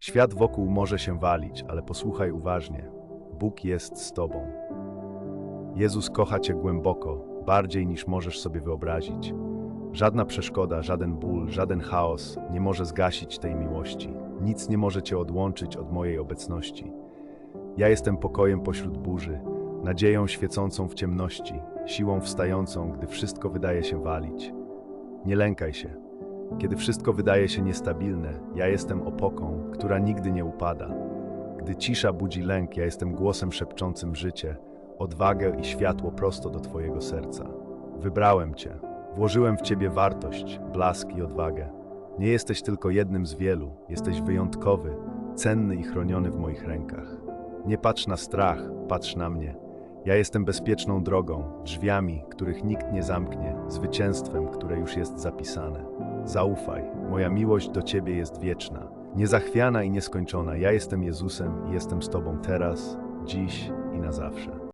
Świat wokół może się walić, ale posłuchaj uważnie. Bóg jest z Tobą. Jezus kocha Cię głęboko, bardziej niż możesz sobie wyobrazić. Żadna przeszkoda, żaden ból, żaden chaos nie może zgasić tej miłości. Nic nie może Cię odłączyć od mojej obecności. Ja jestem pokojem pośród burzy, nadzieją świecącą w ciemności, siłą wstającą, gdy wszystko wydaje się walić. Nie lękaj się. Kiedy wszystko wydaje się niestabilne, ja jestem opoką, która nigdy nie upada. Gdy cisza budzi lęk, ja jestem głosem szepczącym życie, odwagę i światło prosto do Twojego serca. Wybrałem Cię, włożyłem w Ciebie wartość, blask i odwagę. Nie jesteś tylko jednym z wielu, jesteś wyjątkowy, cenny i chroniony w moich rękach. Nie patrz na strach, patrz na mnie. Ja jestem bezpieczną drogą, drzwiami, których nikt nie zamknie, zwycięstwem, które już jest zapisane. Zaufaj, moja miłość do Ciebie jest wieczna, niezachwiana i nieskończona. Ja jestem Jezusem i jestem z Tobą teraz, dziś i na zawsze.